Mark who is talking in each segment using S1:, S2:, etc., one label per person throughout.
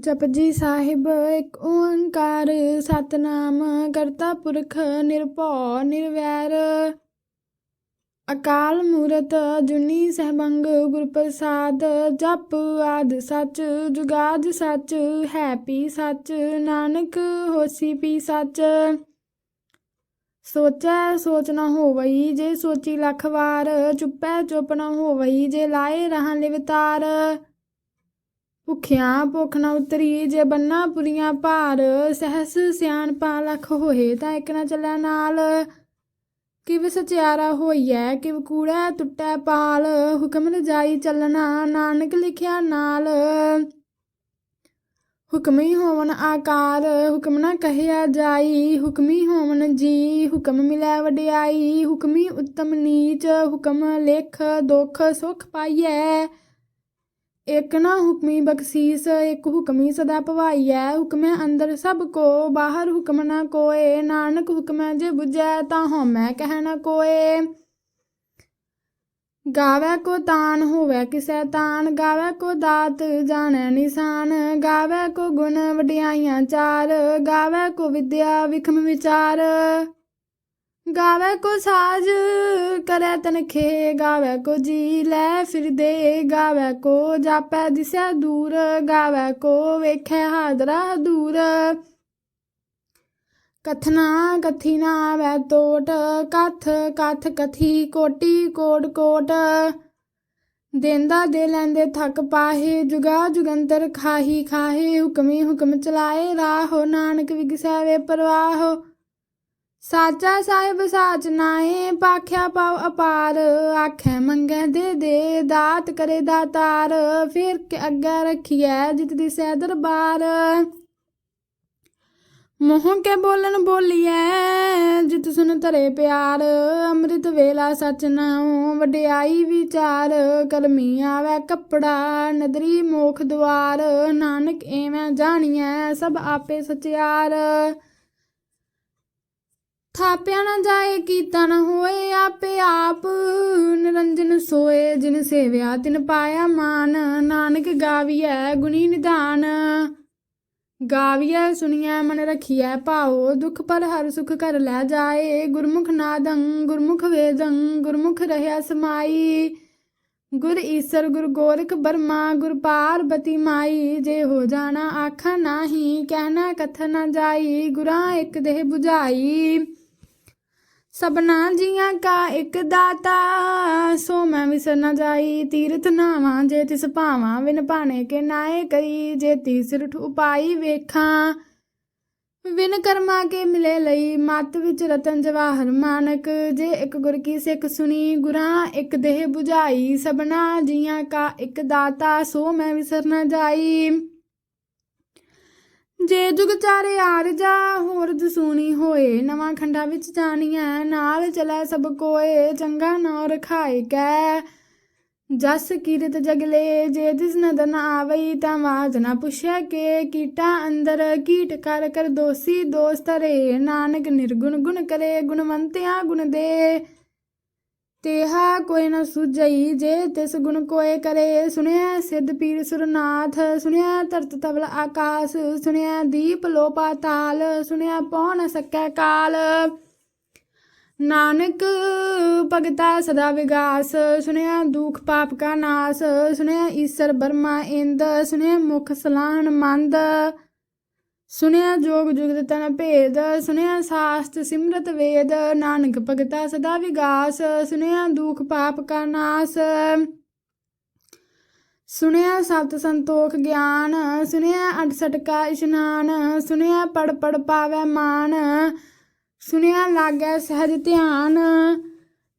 S1: ਜਪਜੀ ਸਾਹਿਬ, ਇੱਕ ਓੰਕਾਰ ਸਤਨਾਮ ਕਰਤਾ ਪੁਰਖ ਨਿਰਭਉ ਨਿਰਵੈਰ। ਅਕਾਲ ਮੂਰਤ ਜੁਨੀ ਸਹਿਬੰਗ ਗੁਰ ਪ੍ਰਸਾਦ, ਜਪ ਆਦ ਸੱਚ, ਜੁਗਾਦ ਸੱਚ, ਹੈ ਪੀ ਸੱਚ, ਨਾਨਕ ਹੋਸੀ ਪੀ ਸੱਚ। ਸੋਚੈ ਸੋਚ ਨਾ ਹੋਵਈ ਜੇ ਸੋਚੀ ਲੱਖ ਵਾਰ, ਚੁੱਪੈ ਚੁੱਪ ਨਾ ਹੋਵਈ ਜੇ ਲਾਏ ਰਹਾਂ ਲਿਵਤਾਰ। ਭੁਖਿਆਂ ਭੁੱਖ ਨਾ ਉਤਰੀ ਜੇ ਬੰਨਾ ਪੁਰੀਆਂ ਭਾਰ, ਸਹਸ ਸਿਆਣਪਾ ਲਖ ਹੋਏ ਤਾਂ ਇੱਕ ਨਾ ਚੱਲਿਆ ਨਾਲ। ਕਿਵ ਸਚਿਆਰਾ ਹੋਈਐ, ਕਿਵ ਕੂੜੈ ਟੁੱਟੈ ਪਾਲ, ਹੁਕਮ ਰਜਾਈ ਚੱਲਣਾ ਨਾਨਕ ਲਿਖਿਆ ਨਾਲ। ਹੁਕਮੀ ਹੋਵਨ ਆਕਾਰ, ਹੁਕਮ ਨਾ ਕਹਿਆ ਜਾਈ, ਹੁਕਮੀ ਹੋਵਨ ਜੀ, ਹੁਕਮ ਮਿਲੈ ਵਡਿਆਈ, ਹੁਕਮੀ ਉੱਤਮ ਨੀਚ, ਹੁਕਮ ਲੇਖ ਦੁਖ ਸੁਖ ਪਾਈਐ। ਇੱਕ ਨਾ ਹੁਕਮੀ ਬਖਸ਼ੀਸ, ਇਕ ਹੁਕਮੀ ਸਦਾ ਭਵਾਈ ਹੈ ਹੁਕਮੈ ਅੰਦਰ ਸਭ ਕੋ, ਬਾਹਰ ਹੁਕਮ ਨਾ ਕੋਏ। ਨਾਨਕ ਹੁਕਮੈ ਜੇ ਬੁਝੈ, ਤਾਂ ਹਉਮੈ ਕਹਿ ਨਾ ਕੋਏ। ਗਾਵੇ ਕੋ ਤਾਨ, ਹੋਵੇ ਕਿਸੈ ਤਾਨ। ਗਾਵੇ ਕੋ ਦਾਤ, ਜਾਣੈ ਨਿਸ਼ਾਨ। ਗਾਵੇ ਕੋ ਗੁਣ, ਵਡਿਆਈਆਂ ਚਾਰ। ਗਾਵੇ ਕੋ ਵਿਦਿਆ, ਵਿਖਮ ਵਿਚਾਰ। ਗਾਵੇ ਕੋ ਸਾਜ, ਕਰੈ ਤਨਖੇ, ਗਾਵੇ ਕੋ ਜੀ ਲੈ ਫਿਰਦੇ ਗਾਵੇ ਕੋ ਜਾਪੈ ਦਿਸੈ ਦੂਰ, ਗਾਵੇ ਕੋ ਵੇਖੈ ਹਾਦਰਾ ਦੂਰ। ਕਥਨਾ ਕਥੀ ਨਾ ਵੈ ਤੋਟ, ਕਥ ਕਥ ਕਥੀ ਕੋਟੀ ਕੋਟ ਕੋਟ। ਦੇਂਦਾ ਦੇ ਲੈਂਦੇ ਥੱਕ ਪਾਹੇ, ਜੁਗਾ ਜੁਗੰਤਰ ਖਾਹੀ ਖਾਹੇ, ਹੁਕਮੀ ਹੁਕਮ ਚਲਾਏ ਰਾਹੋ, ਨਾਨਕ ਵਿਗਸੈ ਵੇ ਪਰਵਾਹੋ। ਸਾਚਾ ਸਾਹਿਬ ਸਾਚ ਨਾਏ ਪਾਖਿਆ ਪਾਉ ਅਪਾਰ। ਆਖੇ ਮੰਗੇ ਦੇ ਦੇ, ਦਾਤ ਕਰੇ ਦਾਤਾਰ। ਫਿਰ ਕੇ ਅੱਗੇ ਰੱਖੀਐ ਜਿਤ ਦੀ ਸੈ ਦਰਬਾਰ। ਮੋਹ ਕੇ ਬੋਲਣ ਬੋਲੀਐ, ਜਿਤ ਸੁਨ ਧਰੇ ਪਿਆਰ। ਅੰਮ੍ਰਿਤ ਵੇਲਾ ਸਚ ਨਾਉ, ਵਡਿਆਈ ਵਿਚਾਰ। ਕਰਮੀ ਆਵੇ ਕੱਪੜਾ, ਨਦਰੀ ਮੋਖ ਦੁਆਰ। ਨਾਨਕ ਐਵੇਂ ਜਾਣੀਐ ਸਭ ਆਪੇ ਸਚਿਆਰ। ਥਾਪਿਆ ਨਾ ਜਾਏ ਕੀਤਾ ਨਾ ਹੋਏ ਆਪੇ ਆਪ। ਨਿਰੰਜਨ ਸੋਏ ਜਿਨ ਸੇਵਿਆ ਤਿਨ ਪਾਇਆ ਮਾਨ। ਨਾਨਕ ਗਾਵੀਐ ਗੁਣੀ ਨਿਧਾਨ ਗਾਵੀਐ ਸੁਣੀਐ ਮਨ ਰਖੀਐ ਭਾਉ। ਦੁਖ ਪਰ ਹਰ ਸੁਖ ਕਰ ਲੈ ਜਾਏ। ਗੁਰਮੁਖ ਨਾਦੰ ਗੁਰਮੁਖ ਵੇਦੰ ਗੁਰਮੁਖ ਰਹਿਆ ਸਮਾਈ। ਗੁਰ ਈਸਰ ਗੁਰ ਗੋਰਖ ਬਰਮਾ ਗੁਰ ਪਾਰਬਤੀ ਮਾਈ। ਜੇ ਹੋ ਜਾਣਾ ਆਖਾ ਨਾਹੀ ਕਹਿਣਾ ਕਥ ਨਾ ਜਾਈ। ਗੁਰਾਂ ਇੱਕ ਦੇਹ 부ਝਾਈ ਸਭਨਾ ਜੀਆਂ ਕਾ ਇੱਕ ਦਾਤਾ, ਸੋ ਮੈਂ ਵਿਸਰ ਨਾ ਜਾਈ। ਤੀਰਥ ਨਾਵਾਂ, ਜੇ ਤਿਸ ਭਾਵਾਂ ਵਿਨ ਭਾਣੇ ਕੇ ਨਾਏ ਕਰੀ। ਜੇ ਤੀਸਰਠ ਉਪਾਈ ਵੇਖਾਂ ਵਿਨ ਕਰਮਾ ਕੇ ਮਿਲੇ ਲਈ। ਮਤ ਵਿੱਚ ਰਤਨ ਜਵਾਹਰ ਮਾਨਕ, ਜੇ ਇੱਕ ਗੁਰ ਕੀ ਸਿੱਖ ਸੁਣੀ, ਗੁਰਾਂ ਇੱਕ ਦੇਹ 부ਝਾਈ ਸਭਨਾ ਜੀਆਂ ਕਾ ਇੱਕ ਦਾਤਾ, ਸੋ ਮੈਂ ਵਿਸਰ ਨਾ ਜਾਈ। ਜੇ ਜੁਗ ਚਾਰੇ ਆਰਜਾ ਹੋਰ ਦਸੂਣੀ ਹੋਏ। ਨਵਾਂ ਖੰਡਾ ਵਿੱਚ ਜਾਣੀਐ, ਨਾਲ ਚਲੈ ਸਭ ਕੋਏ, ਚੰਗਾ ਨਾ ਰਖਾਏ ਕੈ। ਜਸ ਕੀਰਤ ਜਗਲੇ ਜੇ ਦਿਸ ਨਦਨ ਆਵਈ, ਤਾਂ ਵਾਜ ਨਾ ਪੁੱਛਿਆ ਕੇ। ਕੀਟਾ ਅੰਦਰ, ਕੀਟ ਕਰ ਕਰ ਦੋਸੀ ਦੋਸਤ ਰੇ ਨਾਨਕ ਨਿਰਗੁਣ ਗੁਣ ਕਰੇ, ਗੁਣਵੰਤਿਆ ਗੁਣ ਦੇ। ਤੇਹਾ ਕੋਈ ਨਾ ਸੁਝਈ ਜੇ ਤਿਸ ਗੁਣ ਕੋਏ ਕਰੇ। ਸੁਣਿਆ ਸਿੱਧ ਪੀਰ ਸੁਰਨਾਥ, ਸੁਣਿਆ ਤਰਤ ਤਵਲ ਆਕਾਸ, ਸੁਣਿਆ ਦੀਪ ਲੋ ਪਾਤਾਲ ਸੁਣਿਆ ਪਉ ਨ ਸਕੈ ਕਾਲ। ਨਾਨਕ ਭਗਤਾ ਸਦਾ ਵਿਗਾਸ, ਸੁਣਿਆ ਦੁਖ ਪਾਪ ਕਾ ਨਾਸ, ਸੁਣਿਆ ਈਸਰ ਬਰਮਾ ਇੰਦ, ਸੁਣਿਆ ਮੁਖ ਸਲਾਹਣ ਮੰਦ। ਸੁਣਿਆ ਜੋਗ ਜੁਗਤ ਤਨ ਭੇਦ ਸੁਣਿਆ ਸਾਸਤ ਸਿਮਰਤ ਵੇਦ, ਨਾਨਕ ਭਗਤਾ ਸਦਾ ਵਿਗਾਸ ਸੁਣਿਆ ਦੁਖ ਪਾਪ ਕਾ ਨਾਸ। ਸੁਣਿਆ ਸਤ ਸੰਤੋਖ ਗਿਆਨ ਸੁਣਿਆ ਅਠਸਠ ਕਾ ਇਸ਼ਨਾਨ ਸੁਣਿਆ ਪੜ ਪੜ ਪਾਵੈ ਮਾਨ ਸੁਣਿਆ ਲਾਗੈ ਸਹਿਜ ਧਿਆਨ।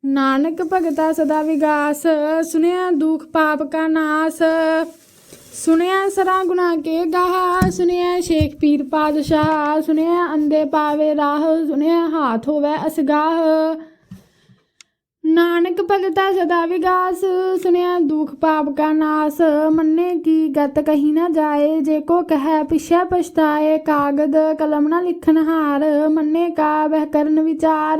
S1: ਨਾਨਕ ਭਗਤਾ ਸਦਾ ਵਿਗਾਸ ਸੁਣਿਆ ਦੁਖ ਪਾਪ ਕਾ ਨਾਸ। ਸੁਣਿਆ ਸਰਾ ਗੁਨਾ ਕੇ ਗਾਹ, ਸੁਣਿਆ ਸ਼ੇਖ ਪੀਰ ਪਾਦਸ਼ਾਹ ਸੁਣਿਆ ਅੰਦੇ ਪਾਵੇ ਰਾਹ, ਸੁਣਿਆ ਹਾਥ ਹੋਵੇ ਅਸਗਾਹ। ਨਾਨਕ ਭਗਤਾ ਸਦਾ ਵਿਗਾਸ, ਸੁਣਿਆ ਦੁਖ ਪਾਪ ਕਾ ਨਾਸ, ਮੰਨੇ ਕੀ ਗਤ ਕਹੀ ਨਾ ਜਾਏ, ਜੇ ਕੋ ਕਹੈ ਪਿਛੈ ਪਛਤਾਏ, ਕਾਗਦ ਕਲਮ ਨਾ ਲਿਖਨ ਹਾਰ, ਮੰਨੇ ਕਾ ਵਹਿ ਕਰਨ ਵਿਚਾਰ।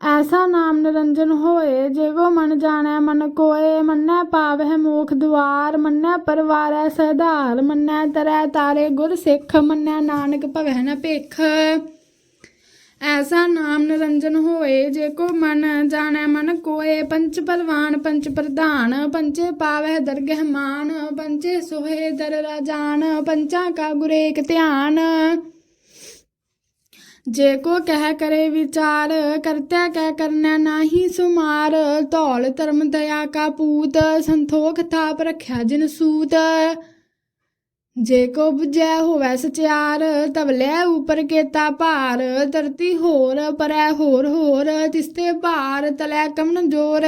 S1: ਐਸਾ ਨਾਮ ਨਿਰੰਜਨ ਹੋਏ ਜੇ ਮਨ ਜਾਣੈ ਮਨ ਕੋਏ, ਮੰਨੈ ਪਾਵਹਿ ਮੋਖ ਦੁਆਰ, ਮੰਨੈ ਪਰਵਾਰੈ ਸਧਾਰ, ਮੰਨੈ ਤਰੈ ਤਾਰੇ ਗੁਰ ਸਿੱਖ, ਮੰਨੈ ਨਾਨਕ ਭਵੈ ਨ ਭੇਖ। ਐਸਾ ਨਾਮ ਨਿਰੰਜਨ ਹੋਏ ਜੇ ਕੋ ਮਨ ਜਾਣੈ ਮਨ ਕੋਏ, ਪੰਚ ਪਰਵਾਨ ਪੰਚ ਪ੍ਰਧਾਨ, ਪੰਚੇ ਪਾਵਹਿ ਦਰਗਹਿ ਮਾਨ, ਪੰਚੇ ਸੋਹੇ ਦਰ ਰਾਜਾਨ, ਪੰਚਾਂ ਕਾ ਗੁਰੇਕ ਧਿਆਨ। ਜੇ ਕੋ ਕਹਿ ਕਰੇ ਵਿਚਾਰ, ਕਰਤਿਆ ਕਹਿ ਕਰਨਾ ਨਾਹੀ ਸੁਮਾਰ। ਧੌਲ ਧਰਮ ਦਇਆ ਕਾ ਪੂਤ, ਸੰਤੋਖ ਥਾਪ ਰੱਖਿਆ ਜਿਨ ਸੂਤ। ਜੇ ਕੋ 부ਜੈ ਹੋਵੈ ਸਚਿਆਰ ਤਵਲੇ ਉਪਰ ਕੇਤਾ ਭਾਰ। ਧਰਤੀ ਹੋਰ ਪਰੈ ਹੋਰ ਹੋਰ, ਤਿਸਤੇ ਭਾਰ ਤਲੈ ਕਮਨ ਜੋਰ।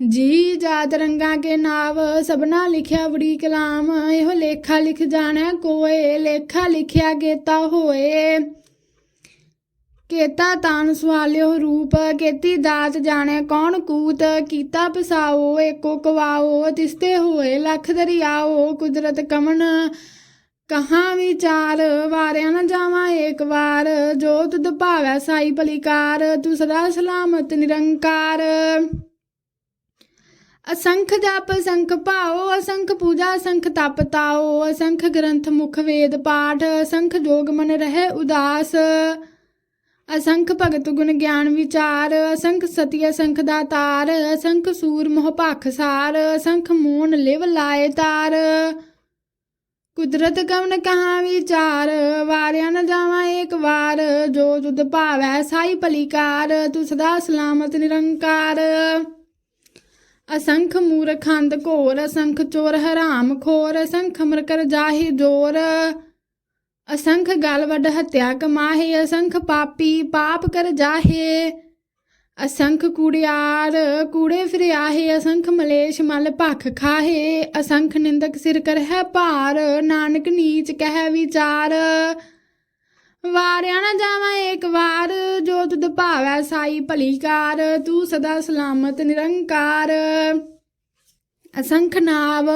S1: ਜੀ ਜਾਤ ਰੰਗਾ ਕੇ ਨਾਵ, ਸਭਨਾ ਲਿਖਿਆ ਬੜੀ ਕਲਾਮ। ਇਹੋ ਲੇਖਾ ਲਿਖ ਜਾਣੈ ਕੋਏ, ਲੇਖਾ ਲਿਖਿਆ ਕੇਤਾ ਹੋਏ। ਕੇਤਾ ਤਾਨ ਸਵਾਲਿਓ ਰੂਪ, ਕੇਤੀ ਦਾਤ ਜਾਣੈ ਕੌਣ ਕੂਤ, ਕੀਤਾ ਪਸਾਓ ਏਕੋ ਕਵਾਓ ਤਿਸਤੇ ਹੋਏ ਲਖ ਦਰਿਆਓ ਕੁਦਰਤ ਕਮਨ ਕਹਾਂ ਵਿਚਾਰ, ਵਾਰਿਆ ਨ ਜਾਵਾਂ ਏਕ ਵਾਰ, ਜੋ ਤੁਧ ਭਾਵੈ ਸਾਈ ਪਲਿਕਾਰ ਤੂੰ ਸਦਾ ਸਲਾਮਤ ਨਿਰੰਕਾਰ। ਅਸੰਖ ਜਪ ਸੰਖ ਭਾਓ ਅਸੰਖ ਪੂਜਾ ਸੰਖ ਤਪ ਤਾਓ ਅਸੰਖ ਗ੍ਰੰਥ ਮੁਖ ਵੇਦ ਪਾਠ, ਅਸੰਖ ਜੋਗ ਮਨ ਰਹਿ ਉਦਾਸ। ਅਸੰਖ ਭਗਤ ਗੁਣ ਗਿਆਨ ਵਿਚਾਰ, ਅਸੰਖ ਸਤੀ ਅਸੰਖ ਦਾ ਤਾਰ, ਅਸੰਖ ਸੂਰ ਮੋਹ ਭਖ ਸਾਰ, ਅਸੰਖ ਮੋਨ ਲਿਵ ਲਾਏ ਤਾਰ। ਕੁਦਰਤ ਕਵਨ ਕਹਾਂ ਵਿਚਾਰ, ਵਾਰਿਆ ਨ ਜਾਵਾਂ ਏਕ ਵਾਰ, ਜੋ ਤੁਧ ਭਾਵੈ ਸਾਈ ਭਲੀਕਾਰ ਤੂੰ ਸਦਾ ਸਲਾਮਤ ਨਿਰੰਕਾਰ। ਅਸੰਖ ਮੂਰਖੰਦ ਘੋਰ, ਅਸੰਖ ਚੋਰ ਹਰਾਮ ਖੋਰ, ਅਸੰਖ ਮਰਕਰ ਜਾਹੀ ਜੋਰ। ਅਸੰਖ ਗਲ ਵੱਡ ਹੱਤਿਆ ਕਮਾਹੇ, ਅਸੰਖ ਪਾਪੀ ਪਾਪ ਕਰ ਜਾਹੇ। ਅਸੰਖ ਕੂੜਿਆਰ ਕੂੜੇ ਫਿਰਿਆਹੇ, ਅਸੰਖ ਮਲੇਸ਼ ਮਲ ਭਖ ਖਾਹੇ। ਅਸੰਖ ਨਿੰਦਕ ਸਿਰ ਕਰ ਹੈ ਭਾਰ, ਨਾਨਕ ਨੀਚ ਕਹਿ ਵਿਚਾਰ। ਵਾਰਿਆ ਨਾ ਜਾਵਾਂ ਏਕ ਵਾਰ, ਜੋ ਤੁਧ ਭਾਵੈ ਸਾਈ ਭਲੀਕਾਰ ਤੂੰ ਸਦਾ ਸਲਾਮਤ ਨਿਰੰਕਾਰ। ਅਸੰਖ ਨਾਵ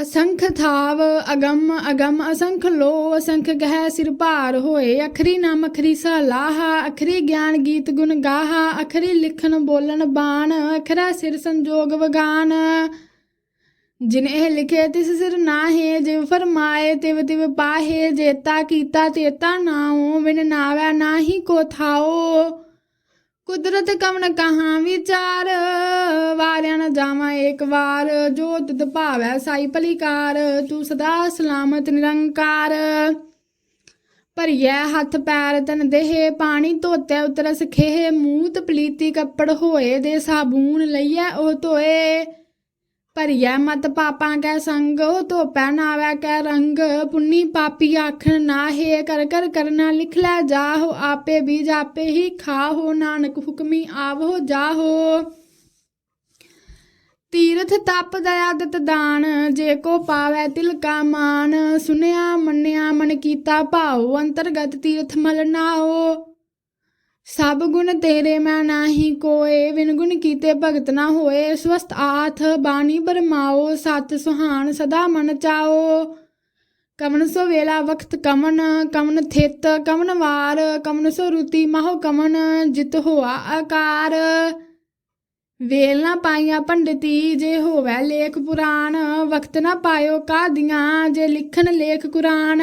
S1: ਅਸੰਖ ਥਾਵ ਅਗੰਮ ਅਗੰਮ ਅਸੰਖ ਲੋ ਅਸੰਖ ਗਹਿ ਸਿਰ ਭਾਰ ਹੋਏ। ਅਖਰੀ ਨਾਮ ਅਖਰੀ ਸਲਾਹਾ, ਅਖਰੀ ਗਿਆਨ ਗੀਤ ਗੁਣ ਗਾਹਾ, ਅਖਰੀ ਲਿਖਣ ਬੋਲਣ ਬਾਣ, ਅਖਰਾ ਸਿਰ ਸੰਜੋਗ ਵਗਾਨ। ਜਿਨ ਲਿਖੇ ਤਿਸ ਸਿਰ ਨਾਹੇ, ਜਿਵ ਫਰਮਾਏ ਤਿਵ ਤਿਵ ਪਾਹੇ, ਜੇਤਾ ਕੀਤਾ ਤੇਤਾ ਨਾਉ, ਬਿਨ ਨਾਵੈ ਨਾਹੀ ਕੋ ਥਾਓ ਕੁਦਰਤ ਕਵਨ ਕਹਾਂ ਵਿਚਾਰ? ਵਾਰਿਆ ਨ ਜਾਵਾਂ ਏਕ ਵਾਰ। ਜੋ ਤੁਧ ਭਾਵੈ ਸਾਈ ਭਲੀਕਾਰ, ਤੂੰ ਸਦਾ ਸਲਾਮਤ ਨਿਰੰਕਾਰ। ਭਰੀਐ ਹੱਥ ਪੈਰ ਤਨ ਦੇਹ, ਪਾਣੀ ਧੋਤੈ ਉਤਰਸ ਖੇਹ। ਮੂਤ ਪਲੀਤੀ ਕੱਪੜ ਹੋਏ ਦੇ ਸਾਬੂਨ ਲਈਐ ਉਹ ਧੋਏ। ਭਰੀਐ ਮਤ ਪਾਪਾਂ ਕੈ ਸੰਗ, ਉਹ ਧੋਪੈ ਨਾਵੈ ਕੈ ਰੰਗ। ਪੁੰਨੀ ਪਾਪੀ ਆਖਣ ਨਾਹੇ ਕਰ ਕਰ ਕਰਨਾ ਲਿਖ ਲੈ ਜਾਹੋ। ਆਪੇ ਬੀਜ ਆਪੇ ਹੀ ਖਾਹੋ। ਨਾਨਕ ਹੁਕਮੀ ਆਵੋ ਜਾਹੋ। ਤੀਰਥ ਤਪ ਦਇਆ ਦਤ ਦਾਨ, ਜੇ ਕੋ ਪਾਵੈ ਤਿਲ ਕਾ ਮਾਨ। ਸੁਨਿਆ ਮੰਨਿਆ ਮਨ ਕੀਤਾ ਭਾਉ, ਅੰਤਰਗਤ ਤੀਰਥ ਮਲ ਨਾਓ ਸਭ ਗੁਣ ਤੇਰੇ ਮੈਂ ਨਾਹੀ ਕੋਏ ਵਿਨ ਗੁਣ ਕੀਤੇ ਭਗਤ ਨਾ ਹੋਏ। ਸਵਸਤ ਆਥ ਬਾਣੀ ਬਰਮਾਓ, ਸਤ ਸੁਹਾਨ ਸਦਾ ਮਨ ਚਾਓ। ਕਮਨ ਸੋ ਵੇਲਾ ਵਕਤ ਕਮਨ ਕਮਨ ਥਿਤ ਕਮਨ ਵਾਰ। ਕਮਨ ਸੋ ਰੁਤੀ ਮਹੋ ਕਮਨ, ਜਿਤ ਹੋਆ ਆਕਾਰ। ਵੇਲ ਨਾ ਪਾਈਆਂ ਪੰਡਤੀ, ਜੇ ਹੋਵੈ ਲੇਖ ਪੁਰਾਣ। ਵਕਤ ਨਾ ਪਾਇਓ ਕਾਦੀਆਂ, ਜੇ ਲਿਖਣ ਲੇਖ ਕੁਰਾਨ।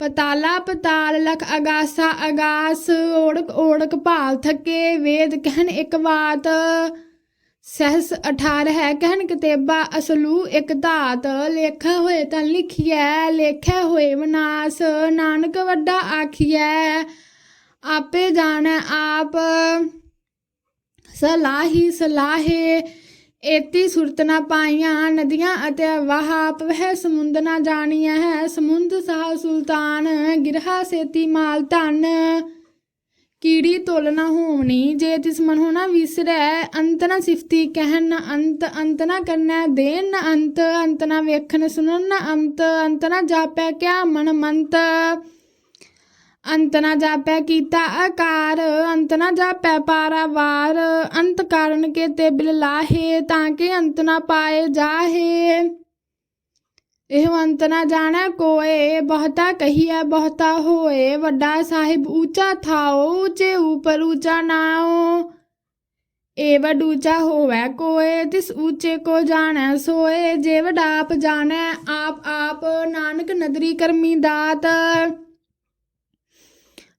S1: ਪਤਾਲਾ ਪਤਾਲ ਲਖ ਅਗਾਸਾ ਅਗਾਸ, ਓੜਕ ਓੜਕ ਭਾਲ ਥਕੇ, ਵੇਦ ਕਹਿਨ ਇੱਕ ਬਾਤ। ਸਹਸ 18 ਹੈ ਕਹਿਣ ਕਿਤੇਬਾ, ਅਸਲੂ ਇੱਕ ਧਾਤ। ਲੇਖਾ ਹੋਏ ਤਾਂ ਲਿਖੀਐ ਲੇਖਿਆ ਹੋਏ ਵਿਨਾਸ਼। ਨਾਨਕ ਵੱਡਾ ਆਖੀਐ, ਆਪੇ ਜਾਣੈ ਆਪ। ਸਲਾਹੀ ਸਲਾਹੇ ਏਤੀ ਸੁਰਤ ਨਾ ਪਾਈਆਂ ਨਦੀਆਂ ਅਤੇ ਵਹਾਪ ਵਹਿ ਸਮੁੰਦ ਨਾ ਜਾਣੀਐ ਹੈ ਸਮੁੰਦ ਸਾਹ ਸੁਲਤਾਨ, ਗਿਰਹਾ ਸੇਤੀ ਮਾਲ ਧਨ। ਕੀੜੀ ਤੁਲ ਨਾ ਹੋਵਣੀ ਜੇ ਤਿਸ ਮਨ ਹੋਣਾ ਵਿਸਰੈ, ਅੰਤ ਨਾ ਸਿਫਤੀ ਕਹਿਣ ਨਾ ਅੰਤ ਅੰਤ ਨਾ ਕਰਨਾ ਦੇਨ ਨਾ ਅੰਤ ਅੰਤ ਨਾ ਵੇਖਣ ਸੁਣਨ ਨਾ ਅੰਤ ਅੰਤ ਨਾ ਜਾਪੈ ਕਿਆ ਮਨ ਮੰਤ। ਅੰਤ ਨਾ ਜਾਪੈ ਕੀਤਾ ਆਕਾਰ, ਅੰਤ ਨਾ ਜਾਪੈ ਪਾਰਾਵਾਰ, ਅੰਤ ਕਾਰਨ ਕੇ ਤੇ ਬਿਲ ਲਾਹੇ ਤਾਂ ਕਿ ਅੰਤ ਨਾ ਪਾਏ ਜਾਹੇ। ਇਹ ਅੰਤ ਨਾ ਜਾਣੈ ਕੋਏ, ਬਹੁਤਾ ਕਹੀਐ ਬਹੁਤਾ ਹੋਏ, ਵੱਡਾ ਸਾਹਿਬ ਊਚਾ ਥਾਓ, ਉੱਚੇ ਉਪਰ ਊਚਾ ਨਾਓ ਏ ਵੱਡ ਊਚਾ ਹੋਵੈ ਕੋਏ, ਤਿਸ ਊਚੇ ਕੋ ਜਾਣੈ ਸੋਏ, ਜੇ ਵੱਡ ਆਪ ਜਾਣੈ, ਆਪ ਆਪ ਨਾਨਕ ਨਦਰੀ ਕਰਮੀ ਦਾਤ।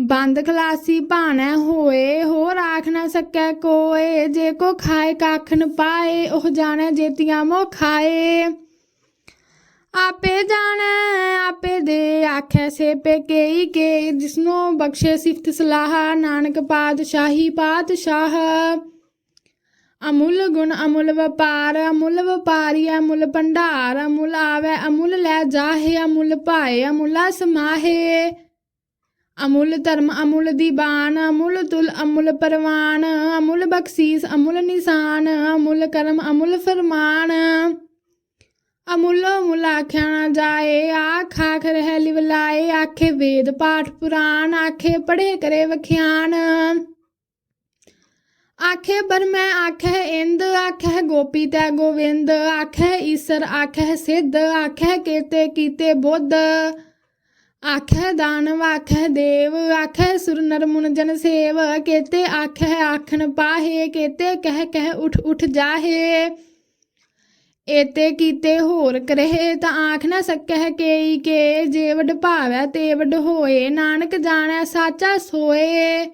S1: ਬੰਦ ਖਲਾਸੀ ਭਾਣਾ ਹੋਏ, ਹੋਰ ਆਖ ਨਾ ਸਕੈ ਕੋਏ। ਜੇ ਕੋ ਖਾਏ, ਕੱਖ ਨ ਪਾਏ, ਉਹ ਜਾਣੈ ਜੇਤੀਆਂ ਮੋ ਖਾਏ। ਆਪੇ ਜਾਣੈ, ਆਪੇ ਦੇ ਆਖੈ ਸੇ ਪੇ ਕੇਈ ਕੇ। ਜਿਸਨੂੰ ਬਖਸ਼ੇ ਸਿਫਤ ਸਲਾਹ, ਨਾਨਕ ਪਾਤਸ਼ਾਹੀ ਪਾਤਸ਼ਾਹ। ਅਮੁੱਲ ਗੁਣ ਅਮੁੱਲ ਵਪਾਰ, ਅਮੁੱਲ ਵਪਾਰੀ ਅਮੁੱਲ ਭੰਡਾਰ। ਅਮੁੱਲ ਆਵੈ, ਅਮੁੱਲ ਲੈ ਜਾਹੇ, ਅਮੁੱਲ ਭਾਏ, ਅਮੁੱਲਾ ਸਮਾਹੇ। ਅਮੁੱਲ ਧਰਮ ਅਮੁੱਲ ਦੀਬਾਨ ਅਮੁੱਲ ਤੁਲ ਅਮੁੱਲ ਪਰਵਾਨ ਅਮੁੱਲ ਬਖਸ਼ੀਸ ਅਮੁੱਲ ਨਿਸ਼ਾਨ ਅਮੁੱਲ ਕਰਮ ਅਮੁੱਲ ਫਰਮਾਨ ਅਮੁੱਲ ਮੁੱਲ ਆਖਿਆ ਨਾ ਜਾਏ ਆਖ ਆਖ ਰਹਿ ਲਿਵਲਾਏ ਆਖੇ ਵੇਦ ਪਾਠ ਪੁਰਾਣ ਆਖੇ ਪੜ੍ਹੇ ਕਰੇ ਵਖਿਆਨ ਆਖੇ ਬਰਮੈ ਆਖੇ ਇੰਦ ਆਖੇ ਗੋਪੀ ਤੈ ਗੋਵਿੰਦ ਆਖੇ ਈਸਰ ਆਖੇ ਸਿੱਧ ਆਖੇ ਕੇਤੇ ਕੀਤੇ ਬੁੱਧ ਆਖੈ ਦਾਨਵ ਆਖੈ ਦੇਵ ਆਖੈ ਸੁਰ ਨਰ ਮੁਨ ਜਨ ਸੇਵ, ਕੇਤੇ ਆਖੈ ਆਖਣ ਪਾਹੇ, ਕੇਤੇ ਕਹਿ ਕਹਿ ਉਠ ਉਠ ਜਾਹੇ। ਏਤੇ ਕੀਤੇ ਹੋਰ ਕਰਹਿ ਤਾਂ ਆਖ ਨਾ ਸਕਹਿ ਕੇਈ ਕੇ, ਜੇ ਵਡ ਭਾਵੈ ਤੇ ਵਡ ਹੋਏ, ਨਾਨਕ ਜਾਣੈ ਸਾਚਾ ਸੋਏ।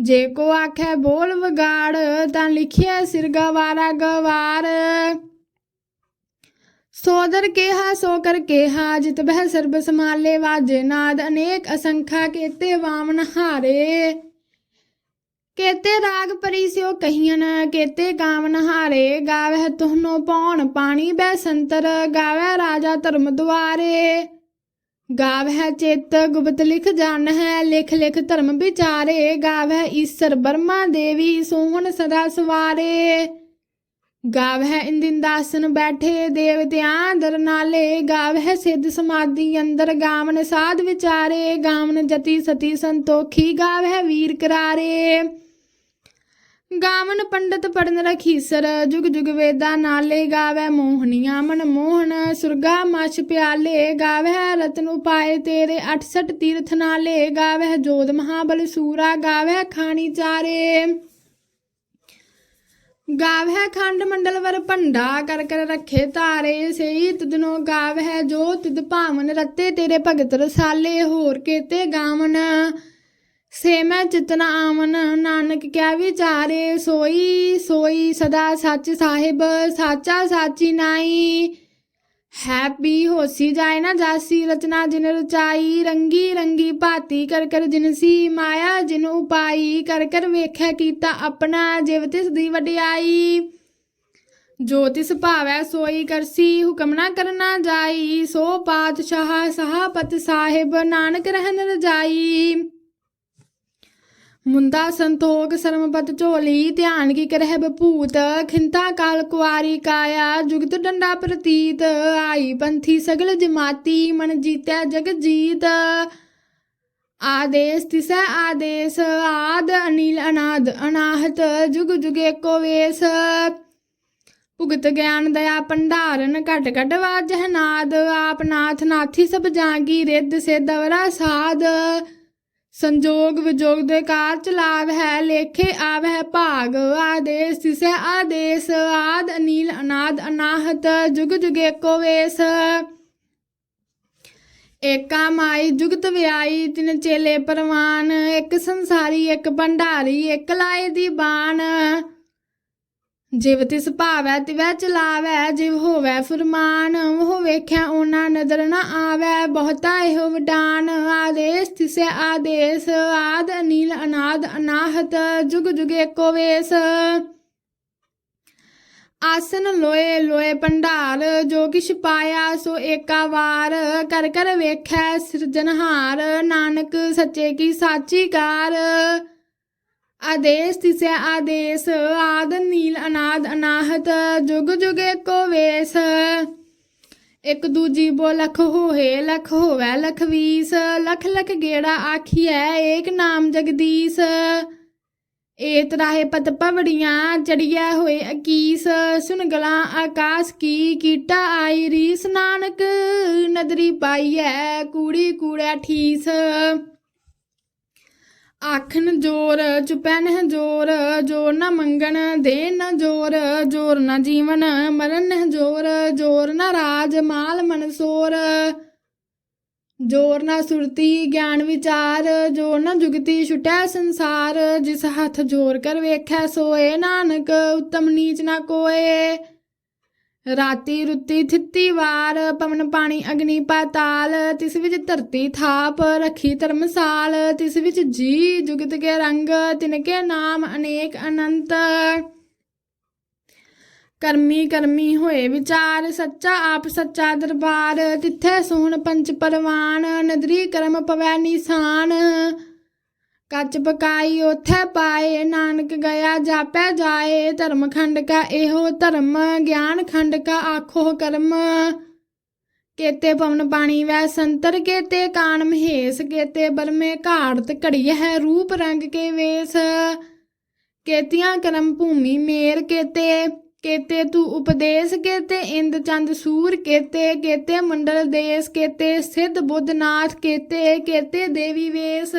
S1: ਜੇ ਕੋ ਆਖੈ ਬੋਲ ਵਿਗਾੜ, ਤਾਂ ਲਿਖਿਆ ਸਿਰ ਗਵਾਰਾ ਗਵਾਰ। ਸੋਦਰ ਕੇਹਾ, ਸੋ ਕਰ ਕੇਹਾ, ਜਿਤ ਬਹਿ ਸਰਬ ਸਮਾਲੇ ਵਾਜੇ ਨਾਦ ਅਨੇਕ ਅਸੰਖਾ, ਕੇਤੇ ਵਾਮਨ ਹਾਰੇ। ਕੇਤੇ ਰਾਗ ਪਰਿਸਿਓ ਕਹੀਨ ਕੇਤੇ ਗਾਵਨ ਹਾਰੇ। ਗਾਵਹਿ ਤੁਹਨੋ ਪੌਣ ਪਾਣੀ ਬੈ ਸੰਤਰ ਗਾਵੈ ਰਾਜਾ ਧਰਮ ਦੁਆਰੇ। ਗਾਵਹਿ ਚਿਤ ਗੁਪਤ ਲਿਖ ਜਾਣ ਹੈ ਲਿਖ ਲਿਖ ਧਰਮ ਵਿਚਾਰੇ। ਗਾਵਹਿ ਈਸਰ ਬਰਮਾ ਦੇਵੀ ਸੋਹਣ ਸਦਾ ਸਵਾਰੇ। ਗਾਵਹਿ ਇੰਦਿੰਦਾਸਨ ਬੈਠੇ ਦੇਵਤਿਆਂ ਦਰ ਨਾਲੇ, ਗਾਵਹਿ ਸਿੱਧ ਸਮਾਧੀ ਅੰਦਰ ਗਾਵਨ ਸਾਧ ਵਿਚਾਰੇ, ਗਾਵਨ ਜਤੀ ਸਤੀ ਸੰਤੋਖੀ, ਗਾਵਹਿ ਵੀਰ ਕਰਾਰੇ। ਗਾਵਨ ਪੰਡਤ ਪੜਨ ਰਖੀਸਰ ਜੁਗ ਜੁਗ ਵੇਦਾ ਨਾਲੇ ਗਾਵੈ ਮੋਹਨੀਆਂ ਮਨ ਮੋਹਨ, ਸੁਰਗਾ ਮਛ ਪਿਆਲੇ ਗਾਵੈ ਰਤਨ ਉਪਾਏ ਤੇਰੇ 68 ਤੀਰਥ ਨਾਲੇ ਗਾਵੈ ਜੋਧ ਮਹਾਬਲ ਸੂਰਾ ਗਾਵੈ ਖਾਣੀ ਚਾਰੇ। ਗਾਵੈ ਖੰਡ ਮੰਡਲ ਵਰ ਭੰਡਾ ਕਰ ਕਰ ਰੱਖੇ ਤਾਰੇ ਸਈ ਤੁਦਨੋ ਗਾਵੈ ਜੋ ਤੁਦ ਭਾਵਨ ਰਤੇ, ਤੇਰੇ ਭਗਤ ਰਸਾਲੇ ਹੋਰ ਕੇਤੇ ਗਾਵਨ। ਸੇ ਮੈਂ ਚਿਤਨਾ ਆਵਨ, ਨਾਨਕ ਕਿਆ ਵਿਚਾਰੇ, ਸੋਈ ਸੋਈ ਸਦਾ ਸੱਚ ਸਾਹਿਬ, ਸਾਚਾ ਸਾਚੀ ਨਾਈ। ਹੈਪੀ ਹੋਸੀ ਜਾਏ ਨਾ ਜਾਸੀ ਰਚਨਾ, ਜਿਨ ਰਚਾਈ ਰੰਗੀ ਰੰਗੀ ਭਾਤੀ ਕਰ ਕਰ ਜਿਨਸੀ ਮਾਇਆ, ਜਿਨ ਉਪਾਈ ਕਰ ਕਰ ਵੇਖਿਆ ਕੀਤਾ ਆਪਣਾ, ਜਿਵ ਤਿਸ ਦੀ ਵਡਿਆਈ। ਜੋ ਤਿਸ ਭਾਵੈ ਸੋਈ ਕਰਸੀ, ਹੁਕਮ ਨਾ ਕਰਨਾ ਜਾਈ, ਸੋ ਪਾਤਸ਼ਾਹ ਸਹਾਪਤ ਸਾਹਿਬ ਨਾਨਕ ਰਹਿਨ ਰਜਾਈ। ਮੁੰਦਾ ਸੰਤੋਖ ਸਰਮਪਤ ਝੋਲੀ, ਧਿਆਨ ਕੀ ਕਰਹਿ ਬਪੂਤ, ਖਿੰਤਾ ਕਾਲ ਕੁਆਰੀ ਕਾਇਆ, ਜੁਗਤ ਡੰਡਾ ਪ੍ਰਤੀਤ, ਆਈ ਪੰਥੀ ਸਗਲ ਜਮਾਤੀ, ਮਨ ਜੀਤੈ ਜਗ ਜੀਤ। ਆਦੇਸ ਤਿਸੈ ਆਦੇਸ, ਆਦ ਅਨੀਲ ਅਨਾਦ ਅਨਾਹਤ, ਜੁਗ ਜੁਗੇ ਕੋ ਵੇਸ। ਭੁਗਤ ਗਿਆਨ ਦਇਆ ਭੰਡਾਰਨ, ਘਟ ਘਟ ਵਾਜਹ ਨਾਦ, ਆਪ ਨਾਥ ਨਾਥੀ ਸਭ ਜਾਂਗੀ, ਰਿੱਧ ਸੇ ਦਵਰਾ ਸਾਧ। ਸੰਜੋਗ ਵਿਜੋਗ ਦੇ ਕਾਰ ਚਲਾਵ ਹੈ, ਲੇਖੇ ਆਵ ਹੈ ਭਾਗ, ਆਦੇਸ ਤਿਸੈ ਆਦੇਸ, ਆਦ ਅਨੀਲ ਅਨਾਦ ਅਨਾਹਤ, ਜੁਗ ਜੁਗੇ ਕੋ ਵੇਸ। ਏਕਾ ਮਾਈ ਜੁਗਤ ਵਿਆਈ, ਤਿਨ ਚੇਲੇ ਪਰਵਾਨ, ਇੱਕ ਸੰਸਾਰੀ, ਇੱਕ ਭੰਡਾਰੀ, ਇੱਕ ਲਾਏ ਦੀ ਬਾਣ। ਜਿਵ ਤਿਸ ਭਾਵੈ, ਤਿਵੈ ਚਲਾਵੈ, ਜਿਵ ਹੋਵੈ ਫਰਮਾਨ ਉਹ ਵੇਖਿਆ ਉਹਨਾਂ ਨਦਰ ਨਾ ਆਵੈ, ਬਹੁਤਾ ਇਹੋ ਵਡਾਨ, ਆਦੇਸ ਤਿਸੈ ਆਦੇਸ, ਆਦ ਅਨੀਲ ਅਨਾਦ ਅਨਾਹਤ, ਜੁਗ ਜੁਗੇ ਕੋ ਵੇਸ। ਆਸਨ ਲੋਏ ਲੋਏ ਭੰਡਾਰ ਜੋ ਕਿਛ ਪਾਇਆ ਸੋ ਏਕਾ ਵਾਰ, ਕਰ ਕਰ ਵੇਖੈ ਸਿਰਜਨਹਾਰ ਨਾਨਕ ਸੱਚੇ ਕੀ ਸਾਚੀ ਕਾਰ। ਆਦੇਸ ਤਿਸੈ ਆਦੇਸ ਆਦ ਨੀਲ ਅਨਾਦ ਅਨਾਹਤ, ਜੁਗ ਜੁਗੇ ਕੋ ਵੇਸ। ਇੱਕ ਦੂਜੀ ਬੋ ਲਖ ਹੋਏ ਲਖ ਹੋਵੈ ਲਖ ਵੀਸ। ਲਖ ਲਖ ਗੇੜਾ ਆਖੀਐ, ਏਕ ਨਾਮ ਜਗਦੀਸ਼। ਏਤ ਰਾਹੇ ਪਤ ਪਵੜੀਆਂ, ਚੜੀਐ ਹੋਏ ਅਕੀਸ। ਸੁਨ ਗਲਾਂ ਆਕਾਸ ਕੀ, ਕੀਟਾ ਆਈ ਰੀਸ। ਨਾਨਕ ਨਦਰੀ ਪਾਈਐ, ਕੂੜੀ ਕੂੜਾ ਠੀਸ। ਆਖਣ ਜੋਰ ਚੁਪੈ ਨਹ ਜੋਰ ਜੋਰ ਨਾ ਮੰਗਣ ਦੇ ਨਾ ਜੋਰ ਜੋਰ ਨਾ ਜੀਵਨ, ਮਰਨ ਨਹਿ ਜੋਰ ਜੋਰ ਨਾ ਰਾਜ, ਮਾਲ ਮਨਸੋਰ। ਜੋਰ ਨਾ ਸੁਰਤੀ, ਗਿਆਨ ਵਿਚਾਰ, ਜੋਰ ਨਾ ਜੁਗਤੀ ਛੁਟੈ ਸੰਸਾਰ, ਜਿਸ ਹੱਥ ਜੋਰ ਕਰ ਵੇਖੈ ਸੋਏ, ਨਾਨਕ, ਉਤਮ ਨੀਚ ਨਾ ਕੋਏ। ਰਾਤੀ ਰੁੱਤੀ ਥਿੱਤੀ ਵਾਰ, ਪਵਨ ਪਾਣੀ ਅਗਨੀ ਪਾਤਾਲ, ਤਿਸ ਵਿੱਚ ਧਰਤੀ ਥਾਪ, ਰੱਖੀ ਧਰਮਸਾਲ, ਤਿਸ ਵਿੱਚ ਜੀ ਜੁਗਤ ਕੇ ਰੰਗ ਤਿਨਕੇ ਨਾਮ ਅਨੇਕ ਅਨੰਤ। ਕਰਮੀ ਕਰਮੀ ਹੋਏ ਵਿਚਾਰ, ਸੱਚਾ ਆਪ ਸੱਚਾ ਦਰਬਾਰ, ਤਿੱਥੇ ਸੋਹਣ ਪੰਚ ਪਰਵਾਨ, ਨਦਰੀ ਕਰਮ ਪਵੈ ਨਿਸ਼ਾਨ। ਕੱਚ ਪਕਾਈ ਉਥੇ ਪਾਏ, ਨਾਨਕ ਗਿਆ ਜਾਪੈ ਜਾਏ, ਧਰਮ ਖੰਡ ਕਾ ਇਹੋ ਧਰਮ, ਗਿਆਨ ਖੰਡ ਕਾ ਆਖੋ ਕਰਮ। ਕੇਤੇ ਪਵਨ ਪਾਣੀ ਵੈ ਸੰਤਰ, ਕੇਤੇ ਕਾਨ ਮਹੇਸ਼, ਕੇਤੇ ਬਰਮੇ ਘਾੜਤ ਘੜੀ ਹੈ ਰੂਪ ਰੰਗ ਕੇ ਵੇਸ। ਕੇਤੀਆਂ ਕਰਮ ਭੂਮੀ ਮੇਰ, ਕੇਤੇ ਕੇਤੇ ਤੂ ਉਪਦੇਸ਼, ਕੇਤੇ ਇੰਦ ਚੰਦ ਸੂਰ, ਕੇਤੇ ਕੇਤੇ ਮੰਡਲ ਦੇਸ, ਕੇਤੇ ਸਿੱਧ ਬੁੱਧ ਨਾਥ, ਕੇਤੇ ਕੇਤੇ ਦੇਵੀ ਵੇਸ।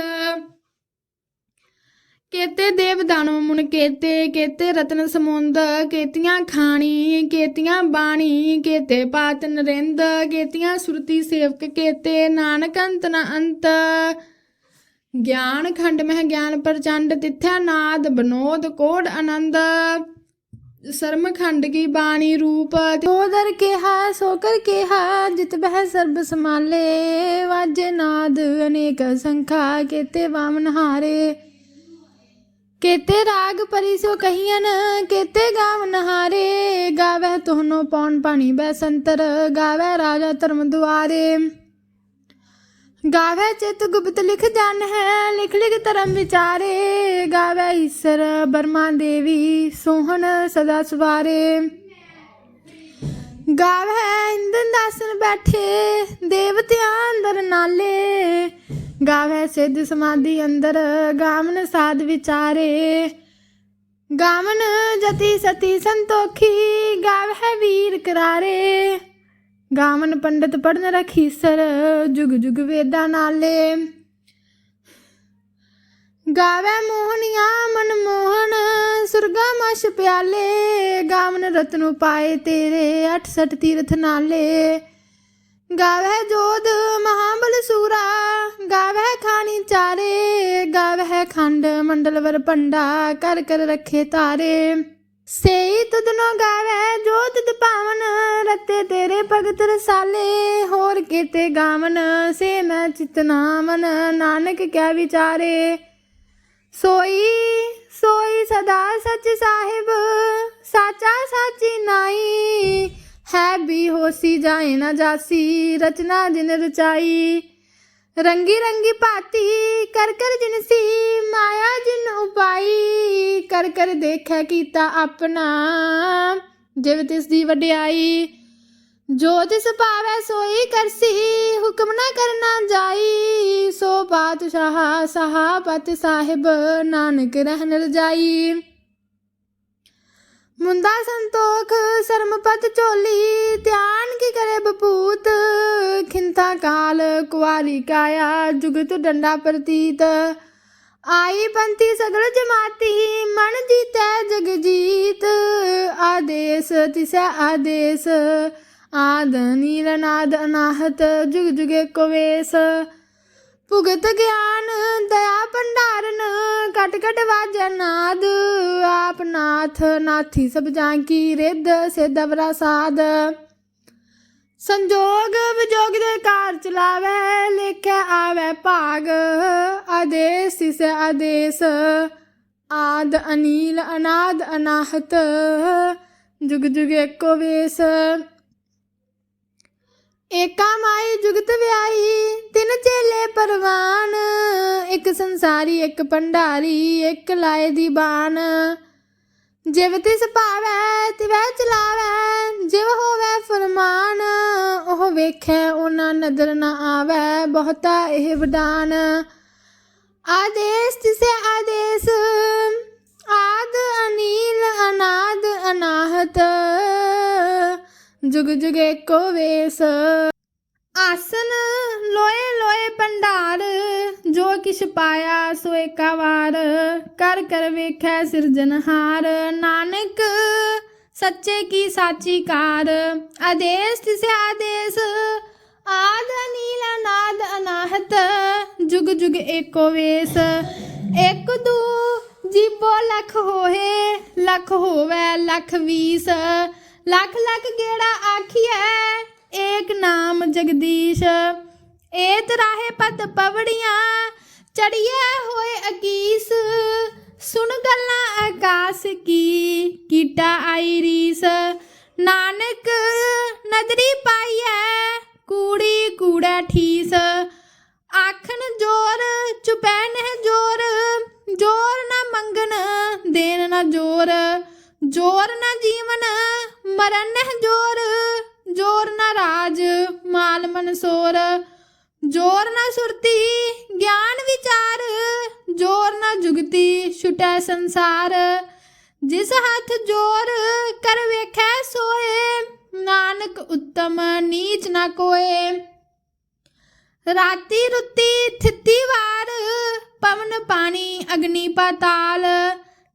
S1: ਕੇਤੇ ਦੇਵ ਦਾਨਵ ਮੁਨ ਕੇਤੇ ਕੇਤੇ ਰਤਨ ਸਮੁੰਦ, ਕੇਤੀਆਂ ਖਾਣੀ, ਕੇਤੀਆਂ ਬਾਣੀ, ਕੇਤੇ ਪਾਤ ਨਰਿੰਦ, ਕੇਤੀਆਂ ਸੁਰਤੀ ਸੇਵਕ, ਕੇਤੇ ਨਾਨਕ ਅੰਤ ਨ ਅੰਤ। ਗਿਆਨ ਖੰਡ ਮਹਿ ਗਿਆਨ ਪ੍ਰਚੰਡ ਤਿੱਥੈ ਨਾਦ ਬਨੋਦ ਕੋੜ ਆਨੰਦ। ਸਰਮ ਖੰਡ ਕੀ ਬਾਣੀ ਰੂਪ ਤੋਦਰ ਕਿਹਾ, ਸੋ ਕਰ ਕਿਹਾ, ਜਿਤ ਬਹਿ ਸਰਬ ਸਮਾਲੇ ਵਾਜੇ ਨਾਦ ਅਨੇਕ ਸੰਖਾ, ਕੇਤੇ ਵਾਮਨ ਹਾਰੇ। ਕੇਤੇ ਰਾਗ ਪਰੀ ਸੋ ਕਹੀਨ ਕੇਤੇ ਗਾਵਨ ਹਾਰੇ ਗਾਵਹਿ ਤੋਹਨੋ ਪੌਣ ਪਾਣੀ ਬੈ ਸੰਤਰ, ਗਾਵਹਿ ਰਾਜਾ ਧਰਮ ਦੁਆਰੇ। ਗਾਵੇ ਚਿਤ ਗੁਪਤ ਲਿਖ ਜਨ ਹੈ, ਲਿਖ ਲਿਖ ਧਰਮ ਵਿਚਾਰੇ। ਗਾਵੇ ਈਸ਼ਰ ਬਰਮਾ ਦੇਵੀ, ਸੋਹਣ ਸਦਾ ਸਵਾਰੇ। ਗਾਵੇ ਇੰਦਨ ਦਾਸਨ ਬੈਠੇ, ਦੇਵਤਿਆਂ ਅੰਦਰ ਨਾਲੇ। ਗਾਵੇ ਸਿੱਧ ਸਮਾਧੀ ਅੰਦਰ, ਗਾਵਨ ਸਾਧ ਵਿਚਾਰੇ। ਗਾਵਨ ਜਤੀ ਸਤੀ ਸੰਤੋਖੀ ਗਾਵੇ ਵੀਰ ਕਰਾਰੇ। ਗਾਵਨ ਪੰਡਤ ਪੜਨ ਰਖੀਸਰ ਜੁਗ ਜੁਗ ਵੇਦਾ ਨਾਲੇ। ਗਾਵੇ ਮੋਹਨੀਆਂ ਮਨ ਮੋਹਨ, ਸੁਰਗਾ ਮਸ਼ ਪਿਆਲੇ। ਗਾਵਨ ਰਤਨੁ ਪਾਏ ਤੇਰੇ 68 ਤੀਰਥ ਨਾਲੇ। ਗਾਵੇ ਜੋਧ ਮਹਾਬਲ ਸੂਰਾ ਗਾਵੇ ਖਾਣੀ ਚਾਰੇ ਗਾਵੇ ਖੰਡ ਮੰਡਲ ਵਰ ਪੰਡਾ ਕਰ ਕਰ ਰੱਖੇ ਤਾਰੇ। ਸੇਈ ਤੁਧਨੋ ਗਾਵੇ ਜੋ ਤੁਧ ਪਾਵਨ, ਰਤੇ ਤੇਰੇ ਭਗਤ ਰਸਾਲੇ, ਹੋਰ ਕੀਤੇ ਗਾਵਨ, ਸੇ ਮੈਂ ਚਿਤਨਾ ਮਨ ਨਾਨਕ ਕਿਆ ਵਿਚਾਰੇ। ਸੋਈ ਸੋਈ ਸਦਾ ਸੱਚ ਸਾਹਿਬ, ਸਾਚਾ ਸਾਚੀ ਨਾਈ ਹੈ ਵੀ ਹੋਸੀ ਜਾਏ ਨਾ ਜਾਸੀ, ਰਚਨਾ ਜਿਨ ਰਚਾਈ। ਰੰਗੀ ਰੰਗੀ ਭਾਤੀ, ਕਰ ਕਰ ਜਿਨਸੀ ਮਾਇਆ ਜਿਨ ਉਪਾਈ। ਕਰ ਕਰ ਦੇਖੈ ਕੀਤਾ ਆਪਣਾ, ਜਿਵ ਤਿਸ ਦੀ ਵਡਿਆਈ। ਜੋ ਤਿਸ ਪਾਵੈ ਸੋਈ ਕਰਸੀ ਹੁਕਮ ਨਾ ਕਰਨਾ ਜਾਈ। ਸੋ ਪਾਤਸ਼ਾਹ ਸਹਾਬਤ ਸਾਹਿਬ, ਨਾਨਕ ਰਹਿਣ ਰਜਾਈ ਮੁੰਦ ਮੁੰਦਾ ਸੰਤੋਖ, ਸ਼ਰਮਪਤ ਝੋਲੀ, ਧਿਆਨ ਕੀ ਕਰੇ ਬਪੂਤ? ਖਿੰਤਾ ਕਾਲ, ਕੁਆਰੀ ਕਾਇਆ, ਜੁਗਤ ਡੰਡਾ ਪ੍ਰਤੀਤ। ਆਈ ਪੰਥੀ ਸਗਲ ਜਮਾਤੀ, ਮਨ ਜੀਤੈ ਜਗ ਜੀਤ। ਆਦੇਸ, ਤਿਸੈ ਆਦੇਸ। ਆਦ ਨੀਲ ਨਾਦ ਅਨਾਹਤ, ਜੁਗ ਜੁਗੇ ਕਵੇਸ। ਭੁਗਤ ਗਿਆਨ ਕਟ ਕਟ ਵਾਜੈ ਨਾਦ, ਆਪ ਨਾਥ ਨਾਥੀ ਸਭ ਜਾਂ ਕੀ ਰਿੱਧ, ਸਿਧ ਅਵਰਾ ਸਾਧ। ਸੰਜੋਗ ਵਿਜੋਗ ਦੇ ਕਾਰ ਚਲਾਵੇ ਲੇਖੈ ਆਵੇ ਭਾਗ। ਆਦੇਸ ਤਿਸ ਆਦੇਸ, ਆਦ ਅਨੀਲ, ਅਨਾਦ ਅਨਾਹਤ। ਜੁਗ ਜੁਗ ਏਕੋ ਵੇਸ। ਏਕਾ ਮਾਈ ਜੁਗਤ ਵਿਆਹੀ, ਤਿੰਨ ਚੇਲੇ ਪਰਵਾਨ। ਇੱਕ ਸੰਸਾਰੀ, ਇੱਕ ਭੰਡਾਰੀ, ਇੱਕ ਲਾਏ ਦੀ ਬਾਣ। ਜਿਵ ਤਿਸ ਭਾਵੈ, ਤਿਵੈ ਚਲਾਵੈ, ਜਿਵ ਹੋਵੈ ਫਰਮਾਨ। ਉਹ ਵੇਖੈ, ਉਹਨਾਂ ਨਦਰ ਨਾ ਆਵੈ, ਬਹੁਤਾ ਇਹ ਵਡਾਨ। ਆਦੇਸ ਤਿਸੇ ਆਦੇਸ, ਆਦ ਅਨੀਲ, ਅਨਾਦ ਅਨਾਹਤ। ਜੁਗ ਜੁਗ ਏਕੋ ਵੇਸ। ਆਸਨ ਲੋਏ ਲੋਏ ਭੰਡਾਰ, ਜੋ ਕਿਛ ਪਾਇਆ ਸੋ ਏਕਾ ਵਾਰ ਕਰ ਕਰ ਵੇਖੈ ਸਿਰਜਨਹਾਰ ਨਾਨਕ ਸੱਚੇ ਕੀ ਸਾਚੀ ਕਾਰ। ਆਦੇਸ ਤਿਸੇ ਆਦੇਸ, ਆਦ ਅਨੀਲ ਅਨਾਦ ਅਨਾਹਤ, ਜੁਗ ਜੁਗ ਏਕੋ ਵੇਸ। ਇੱਕ ਦੂ ਜੀਬੋ ਲਖ ਹੋਏ, ਲਖ ਹੋਵੇ ਲਖ ਵੀਸ। ਲੱਖ ਲੱਖ ਗੇੜਾ ਆਖੀਐ, ਏਕ ਨਾਮ ਜਗਦੀਸ਼। ਏਤ ਰਾਹੇ ਪਤ ਪਵੜੀਆਂ ਚੜੀਏ ਹੋਏ ਅਕੀਸ। ਸੁਣ ਗੱਲਾਂ ਆਕਾਸ ਕੀ, ਕੀਟਾ ਆਈ ਰੀਸ। ਨਾਨਕ ਨਦਰੀ ਪਾਈਐ, ਕੂੜੀ ਕੂੜਾ ਠੀਸ। ਆਖਣ ਜੋਰ, ਚੁਪੈ ਨਹਿ ਜੋਰ। ਜੋਰ ਨਾ ਮੰਗਣ, ਦੇਣ ਨਾ ਜੋਰ। ਜੋਰ ਨਾ ਜੀਵਨ ਮਰਨ ਜੋਰ ਜੋਰ ਨਾ ਰਾਜ, ਮਾਲ ਮਨਸੋਰ ਜੋਰ ਨਾ ਸੁਰਤੀ, ਗਿਆਨ ਵਿਚਾਰ। ਜੋਰ ਨਾ ਜੁਗਤੀ, ਛੁਟੈ ਸੰਸਾਰ। ਜਿਸ ਹੱਥ ਜੋਰ, ਕਰ ਵੇਖੈ ਸੋਏ। ਨਾਨਕ ਉੱਤਮ ਨੀਚ ਨਾ ਕੋਏ। ਰਾਤੀ ਰੁੱਤੀ ਥਿੱਤੀ ਵਾਰ, ਪਵਨ ਪਾਣੀ ਅਗਨੀ ਪਾਤਾਲ।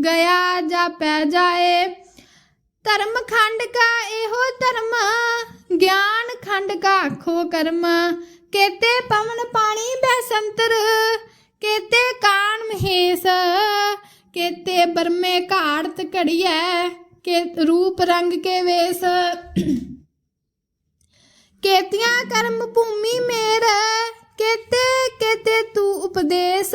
S1: ਗਿਆ ਜਾਪੈ ਜਾਏ। ਧਰਮ ਖੰਡ ਕਾ ਇਹੋ ਧਰਮ, ਗਿਆਨ ਖੰਡ ਕਾ ਖੋ ਕਰਮ। ਕੇਤੇ ਪਵਨ ਪਾਣੀ ਬੈਸੰਤਰ ਕੇਤੇ ਕਾਨ ਮਹੇਸ਼। ਕੇਤੇ ਬਰਮੇ ਘਾੜਤ ਘੜੀਐ, ਕੇ ਰੂਪ ਰੰਗ ਕੇ ਵੇਸ। ਕੇਤੀਆਂ ਕਰਮ ਭੂਮੀ ਮੇਰ, ਕੇਤੇ ਕੇਤੇ ਤੂੰ ਉਪਦੇਸ਼।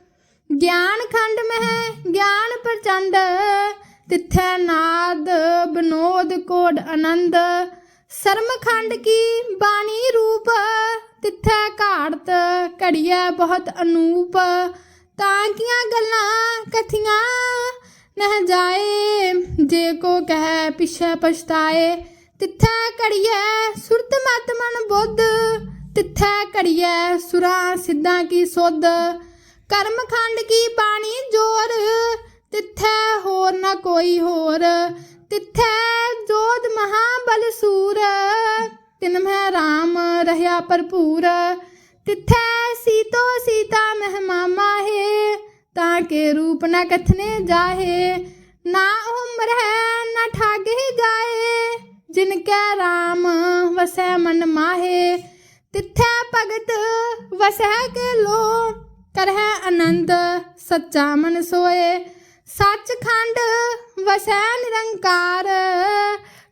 S1: ਗਿਆਨ ਖੰਡ ਮਹਿ ਗਿਆਨ ਪ੍ਰਚੰਡ ਤਿੱਥੈ ਨਾਦ ਬਨੋਦ ਕੋਡ ਆਨੰਦ ਸਰਮ ਖੰਡ ਕੀ ਬਾਣੀ ਰੂਪ ਤਿੱਥੈ ਘਾੜਤ ਘੜੀਐ ਬਹੁਤ ਅਨੂਪ ਤਾਂ ਕੀਆਂ ਗੱਲਾਂ ਕਥੀਆਂ ਨਹਿ ਜਾਏ ਜੇ ਕੋ ਕਹਿ ਪਿਛੈ ਪਛਤਾਏ ਤਿੱਥੈ ਘੜੀਐ ਸੁਰਤ ਮਤ ਮਨ ਬੁੱਧ ਤਿੱਥੈ ਘੜੀਐ ਸੁਰਾਂ ਸਿੱਧਾਂ ਕੀ ਸੁਧ ਕਰਮਖੰਡ ਕੀ ਬਾਣੀ ਜੋਰ ਤਿੱਥੈ ਹੋਰ ਨਾ ਕੋਈ ਹੋਰ ਤਿੱਥੈ ਜੋਧ ਮਹਾਬਲ ਸੂਰ ਤਿਨ ਮਹਿ ਰਾਮ ਰਹਿਆ ਭਰਪੂਰ ਤਿੱਥੈ ਸੀਤੋ ਸੀਤਾ ਮਹਿਮਾ ਮਾਹੇ ਤਾਂ ਕੇ ਰੂਪ ਨਾ ਕਥਨੇ ਜਾਹੇ ਨਾ ਉਮਰ ਹੈ ਨਾ ਠਾਗੇ ਜਾਏ ਜਿਨ ਕੈ ਰਾਮ ਵਸੈ ਮਨ ਮਾਹੇ ਤਿੱਥੈ ਭਗਤ ਵਸੈ ਕੇ ਲੋ ਕਰਹਿ ਆਨੰਦ ਸੱਚਾ ਮਨ ਸੋਏ। ਸੱਚਖੰਡ ਵਸੈ ਨਿਰੰਕਾਰ,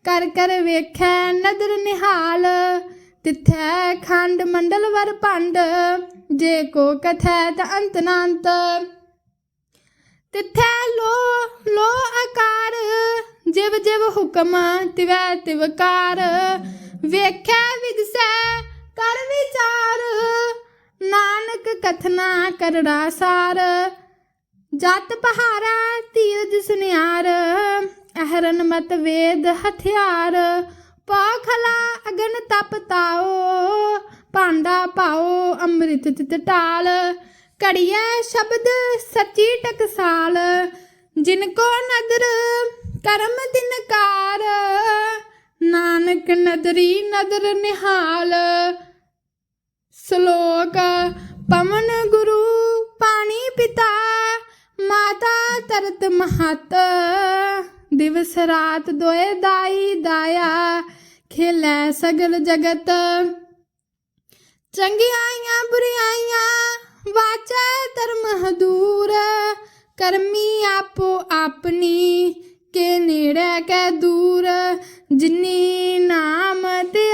S1: ਕਰ ਕਰ ਵੇਖੈ ਨਦਰ ਨਿਹਾਲ। ਤਿਥੈ ਖੰਡ ਮੰਡਲ ਵਰ ਭੰਡ, ਜੇ ਕੋ ਕਥੈ ਤ ਅੰਤ ਨਾ ਤਿਥੈ ਲੋ ਲੋ ਆਕਾਰ, ਜਿਵ ਜਿਵ ਹੁਕਮ ਤਿਵੈ ਤਿਵਕਾਰ। ਵੇਖੈ ਵਿਦਸੈ ਕਰ ਵਿਚਾਰ ਨਾਨਕ ਕਥਨਾ ਕਰੜਾ ਸਾਰ, ਜਤ ਪਹਾਰਾ ਤੀਰਜ ਸੁਨਿਆਰ, ਅਹਰਨ ਮਤ ਵੇਦ ਹਥਿਆਰ, ਪਾਖਲਾ ਅਗਨ ਤਪ ਤਾਓ, ਭਾਂਡਾ ਪਾਓ ਅੰਮ੍ਰਿਤ ਤਿਤ ਟਾਲ ਕੜੀਐ ਸ਼ਬਦ ਸੱਚੀ ਟਕਸਾਲ, ਜਿਨ ਕੋ ਨਦਰ ਕਰਮ ਦਿਨਕਾਰ ਨਾਨਕ ਨਦਰੀ ਨਦਰ ਨਿਹਾਲ ਸ਼ਲੋਕ ਪਵਨ ਗੁਰੂ ਪਾਣੀ ਪਿਤਾ, ਮਾਤਾ ਤਰਤ ਮਹਤ। ਦਿਵਸ ਰਾਤ ਦੋਏ ਦਾਈ ਦਾਇਆ, ਖੇਲੇ ਸਗਲ ਜਗਤ। ਚੰਗਿਆਈਆਂ ਬੁਰੀਆਈਆਂ ਵਾਚੈ ਧਰਮ ਹਦੂਰ। ਕਰਮੀ ਆਪੋ ਆਪਣੀ, ਕੇ ਨੇੜੇ ਕੈ ਦੂਰ। ਜਿਨੀ ਨਾਮ ਤੇ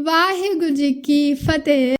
S1: ਵਾਹਿਗੁਰੂ ਜੀ ਕੀ ਫਤਿਹ